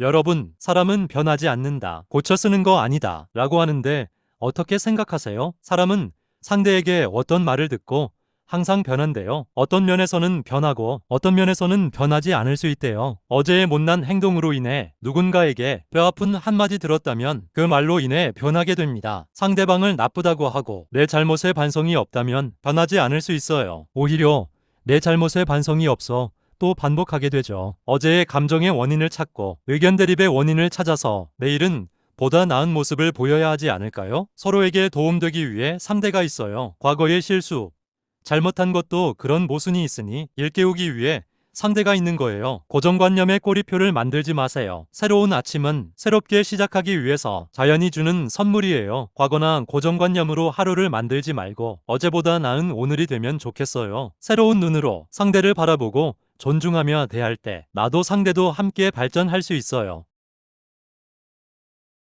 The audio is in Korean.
여러분, 사람은 변하지 않는다. 고쳐 쓰는 거 아니다. 라고 하는데 어떻게 생각하세요? 사람은 상대에게 어떤 말을 듣고 항상 변한대요. 어떤 면에서는 변하고 어떤 면에서는 변하지 않을 수 있대요. 어제의 못난 행동으로 인해 누군가에게 뼈아픈 한마디 들었다면 그 말로 인해 변하게 됩니다. 상대방을 나쁘다고 하고 내 잘못에 반성이 없다면 변하지 않을 수 있어요. 오히려 내 잘못에 반성이 없어 또 반복하게 되죠. 어제의 감정의 원인을 찾고 의견 대립의 원인을 찾아서 내일은 보다 나은 모습을 보여야 하지 않을까요? 서로에게 도움되기 위해 상대가 있어요. 과거의 실수, 잘못한 것도 그런 모순이 있으니 일깨우기 위해 상대가 있는 거예요. 고정관념의 꼬리표를 만들지 마세요. 새로운 아침은 새롭게 시작하기 위해서 자연이 주는 선물이에요. 과거나 고정관념으로 하루를 만들지 말고 어제보다 나은 오늘이 되면 좋겠어요. 새로운 눈으로 상대를 바라보고 존중하며 대할 때 나도 상대도 함께 발전할 수 있어요.